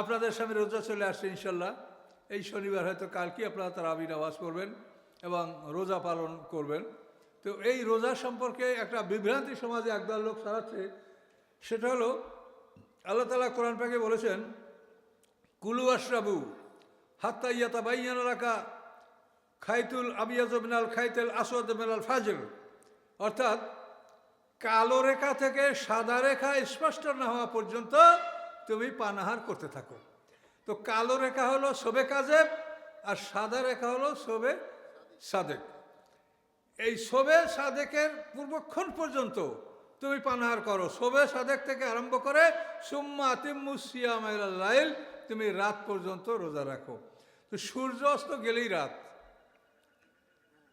আপনাদের সামনে রোজা চলে আসছে ইনশাল্লাহ। এই শনিবার হয়তো কালকে আপনারা তার আবির আওয়াজ করবেন এবং রোজা পালন করবেন। তো এই রোজা সম্পর্কে একটা বিভ্রান্তি সমাজে একদল লোক সারাচ্ছে সেটা হলো, আল্লাহ তালা কোরআন পাকে বলেছেন, কুলু আশরাবু হাত্তা ইয়াতা বাইয়ান রাখা খাইতুল আবিয়াজ মিনাল খাইতুল আসওয়াদ মিনাল ফাজর। অর্থাৎ, কালো রেখা থেকে সাদা রেখা স্পষ্ট না হওয়া পর্যন্ত তুমি পানাহার করতে থাকো। তো কালো রেখা হলো শোবে কাজেব, আর সাদা রেখা হলো শোবে সাদেক। এই শোবে সাদেকের পূর্বক্ষণ পর্যন্ত তুমি পানাহার করো। শোবে সাদেক থেকে আরম্ভ করে সুম্মা আতিমুসিয়ামাইল তুমি রাত পর্যন্ত রোজা রাখো। তো সূর্য অস্ত গেলেই রাত।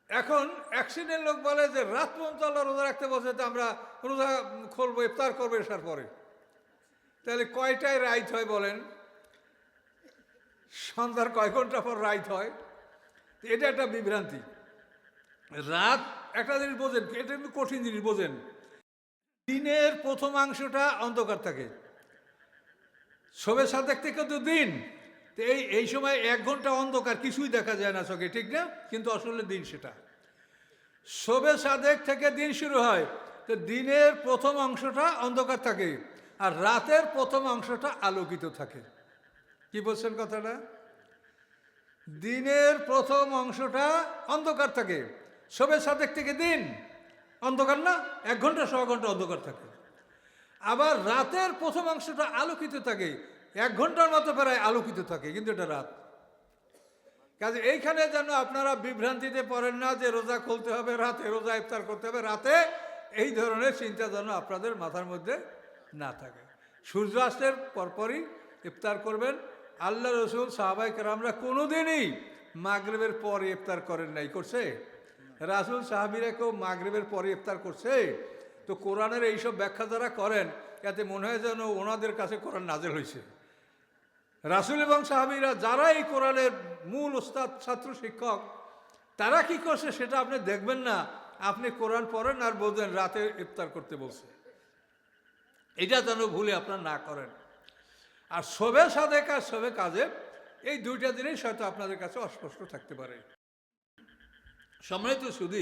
এখন অ্যাক্সিডেন্ট লোক বলে যে, রাত পর্যন্ত আল্লাহ রোজা রাখতে তো আমরা রোজা খুলবো, ইফতার করব, এসার পরে। তাহলে কয়টায় রাইত হয় বলেন? সন্ধ্যার কয় ঘণ্টা পর রাইত হয়? এটা একটা বিভ্রান্তি। রাত একটা জিনিস বোঝেন, এটা কিন্তু কঠিন জিনিস বোঝেন। দিনের প্রথমাংশটা অন্ধকার থাকে। শোভে সাদেক থেকে তো দিন। তো এই এই সময় এক ঘণ্টা অন্ধকার কিছুই দেখা যায় না চোখে, ঠিক না? কিন্তু আসলে দিন সেটা। শোভে সাদেক থেকে দিন শুরু হয়। তো দিনের প্রথম অংশটা অন্ধকার থাকে। আর রাতের প্রথম অংশটা আলোকিত থাকে। কি বলছেন কথাটা? দিনের প্রথম অংশটা অন্ধকার থাকে। শোভে সাদেক থেকে দিন অন্ধকার না, এক ঘণ্টা ছ ঘণ্টা অন্ধকার থাকে। আবার রাতের প্রথম অংশটা আলোকিত থাকে, এক ঘণ্টার মতো প্রায় আলোকিত থাকে, কিন্তু এটা রাত। কাজে এইখানে যেন আপনারা বিভ্রান্তিতে পড়েন না যে রোজা খুলতে হবে, রাতে রোজা ইফতার করতে হবে, রাতে এই ধরনের চিন্তা যেন আপনাদের মাথার মধ্যে না থাকে। সূর্যাস্তের পরপরই ইফতার করবেন। আল্লাহ রসুল সাহাবাই আমরা কোনোদিনই মাগরেবের পরে ইফতার করেন নাই। করছে? রাসুল, সাহাবিরা কেউ মাগরেবের পরে ইফতার করছে? তো কোরআনের এইসব ব্যাখ্যা যারা করেন, এতে মনে হয় যেন ওনাদের কাছে কোরআন নাজেল হয়েছে। রাসুল এবং সাহাবিরা যারা এই কোরআনের মূল ওস্তাদ, ছাত্র, শিক্ষক, তারা কি করছে সেটা আপনি দেখবেন না। আপনি কোরআন পড়েন আর বলবেন রাতে ইফতার করতে বলছে। এটা যেন ভুলে আপনার না করেন। আর শোভে সাদেক আর শোভে কাজে এই দুইটা জিনিস হয়তো আপনাদের কাছে অস্পষ্ট থাকতে পারে। সম্মানিত শুধু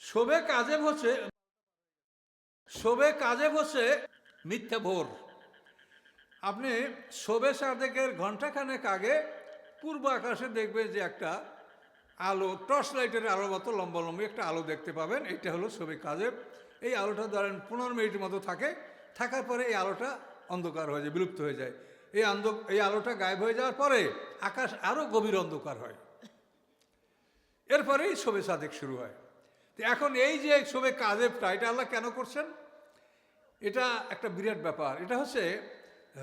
শোভে কাজে হচ্ছে শোভে কাজে হচ্ছে মিথ্যা ভোর। আপনি শোভে সাদেকের ঘন্টাখানেক আগে পূর্ব আকাশে দেখবেন যে একটা আলো, টর্চ লাইটের আলো মতো লম্বা লম্বি একটা আলো দেখতে পাবেন। এটা হলো ছবি কাজে। এই আলোটা ধরেন পনেরো মিনিটের মতো থাকে। থাকার পরে এই আলোটা অন্ধকার হয়ে যায়, বিলুপ্ত হয়ে যায়। এই অন্ধ, এই আলোটা গায়েব হয়ে যাওয়ার পরে আকাশ আরও গভীর অন্ধকার হয়। এরপরেই শোবে সাদেক শুরু হয়। তো এখন এই যে শোবে কাজেবটা এটা আল্লাহ কেন করছেন? এটা একটা বিরাট ব্যাপার। এটা হচ্ছে,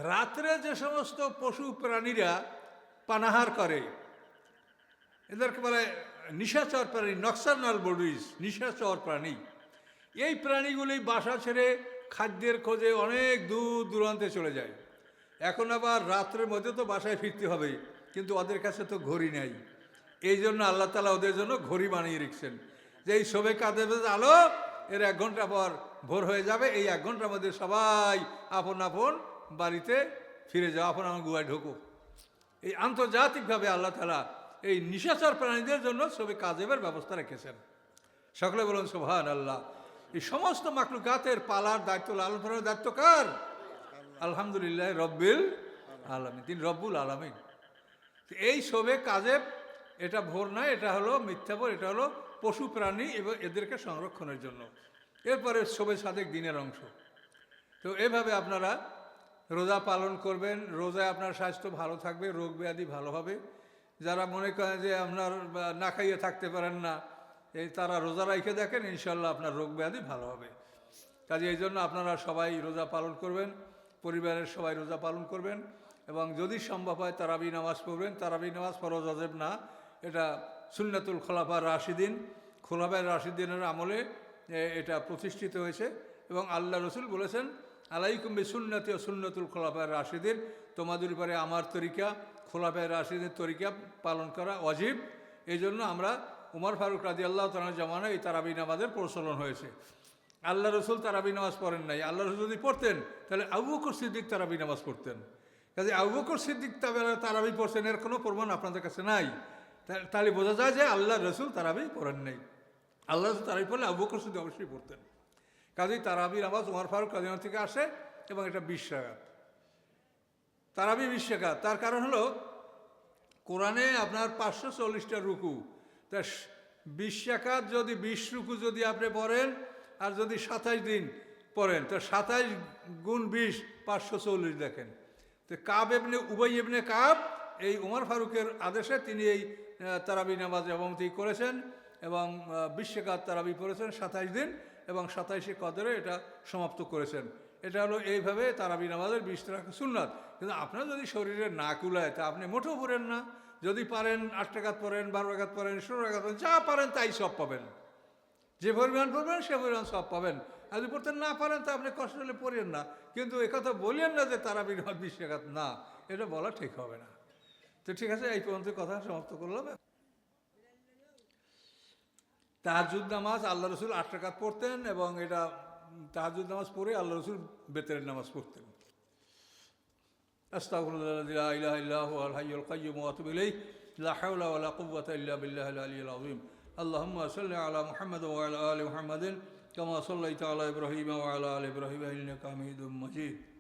রাত্রে যে সমস্ত পশু প্রাণীরা পানাহার করে, এদেরকে বলে নিশাচর প্রাণী নকশানাল বডিজ নিশাচর প্রাণী। এই প্রাণীগুলি বাসা ছেড়ে খাদ্যের খোঁজে অনেক দূর দূরান্তে চলে যায়। এখন আবার রাত্রের মধ্যে তো বাসায় ফিরতে হবে, কিন্তু ওদের কাছে তো ঘড়ি নেই। এই জন্য আল্লাহ তালা ওদের জন্য ঘড়ি বানিয়ে রেখছেন। যে এই শোভে কাঁদে আলো, এর এক ঘণ্টা পর ভোর হয়ে যাবে, এই এক ঘণ্টার মধ্যে সবাই আপন আপন বাড়িতে ফিরে যাও, আপন আমার গুয়ায় ঢোকো। এই আন্তর্জাতিকভাবে আল্লাহ তালা এই নিশাচর প্রাণীদের জন্য সবে কাজেবের ব্যবস্থা রেখেছেন। সকলে বলুন সোভান আল্লাহ এই সমস্ত মাকলুকাতের পালার দায়িত্ব লালন পালনের দায়িত্ব কার? আলহামদুলিল্লাহ, রব্বিল আলমিন। তিনি রব্বুল আলমিন। এই শোবে কাজে এটা ভোর নয়, এটা হলো মিথ্যা ভোর, এটা হলো পশু প্রাণী এবং এদেরকে সংরক্ষণের জন্য। এরপরে শোবে সাদেক দিনের অংশ। তো এভাবে আপনারা রোজা পালন করবেন, রোজায় আপনার স্বাস্থ্য ভালো থাকবে, রোগ ব্যাধি ভালো হবে। যারা মনে করেন যে আপনার না খাইয়ে থাকতে পারেন না এই তারা রোজা রাইখে দেখেন ইনশাল্লাহ আপনার রোগ ব্যাধি ভালো হবে। কাজে এই জন্য আপনারা সবাই রোজা পালন করবেন, পরিবারের সবাই রোজা পালন করবেন এবং যদি সম্ভব হয় তারাবি নামাজ পড়বেন। তারাবি নামাজ ফরজ অজেব না, এটা সুন্নাতুল খোলাফার রাশিদিন। খোলাফার রাশিদিনের আমলে এটা প্রতিষ্ঠিত হয়েছে এবং আল্লাহ রসুল বলেছেন, আলাইকুম বি সুন্নতি ও সুন্নতুল খোলাফার রাশিদিন। তোমাদের উপরে আমার তরিকা খোলাফায় রাশিদের তরিকা পালন করা অজীব। এই জন্য আমরা উমর ফারুক রাজি আল্লাহ তালার জামানায় এই তারাবি নামাজের প্রচলন হয়েছে। আল্লাহ রসুল তারাবি নামাজ পড়েন নাই। আল্লাহ রসুল যদি পড়তেন, তাহলে আবু বকর সিদ্দিক তারাবি নামাজ পড়তেন। কাজে আবু বকর সিদ্দিক তারাবি পড়ছেন, এর কোনো প্রমাণ আপনাদের কাছে নাই। তাহলে বোঝা যায় যে আল্লাহ রসুল তারাবি পড়েন নাই। আল্লাহ রসুল তারাবি পড়লে আবু বকর সিদ্দিক অবশ্যই পড়তেন। কাজেই তারাবির আওয়াজ উমার ফারুক কাদিনা থেকে আসে এবং এটা বিশ্বাঘাত। তারাবি বিশ্বাঘাত। তার কারণ হলো, কোরআনে আপনার পাঁচশো চল্লিশটা রুকু তা বিশ্বাকাত যদি বিশ যদি আপনি পড়েন, আর যদি সাতাইশ দিন পড়েন, তো সাতাইশ গুণ বিশ, পাঁচশো চল্লিশ দেখেন। তো কাব এমনি উবাই এমনি কাব, এই উমর ফারুকের আদেশে তিনি এই তারাবি নামাজ এবং তিনি করেছেন এবং বিশ্বকাত তারাবি পড়েছেন সাতাইশ দিন এবং সাতাইশে কদরে এটা সমাপ্ত করেছেন। এটা হলো এইভাবে তারাবি নামাজের বিশ টাকা সুন্নাত। কিন্তু আপনার যদি শরীরে না কুলায় তা আপনি মোটেও পড়েন না। যদি পারেন আট টাকাত পড়েন, বারো টাকাত পড়েন, ষোলো টাকাত পড়েন, যা পারেন তাই সব পাবেন। যে পরিমাণ পড়বেন, সে পরিমাণ সব পাবেন। আর যদি পড়তে না পারেন, তা আপনি কষ্ট হলে পড়েন না। কিন্তু একথা বলিয়েন না যে তারা বিনামাজ বিশ না, এটা বলা ঠিক হবে না। তো ঠিক আছে, এই পর্যন্ত কথা সমাপ্ত করলাম। তাহাজুদ নামাজ আল্লাহ রসুল আট টাকাত পড়তেন এবং এটা তাহাজুদ নামাজ পড়ে আল্লাহ রসুল বেতের নামাজ পড়তেন। أستغفر الله الذي لا إله إلا هو الحي القيوم وأتوب إليه. لا حول ولا قوة إلا بالله العلي العظيم. اللهم صل على محمد وعلى آل محمد كما صليت على إبراهيم وعلى آل إبراهيم إنك حميد مجيد.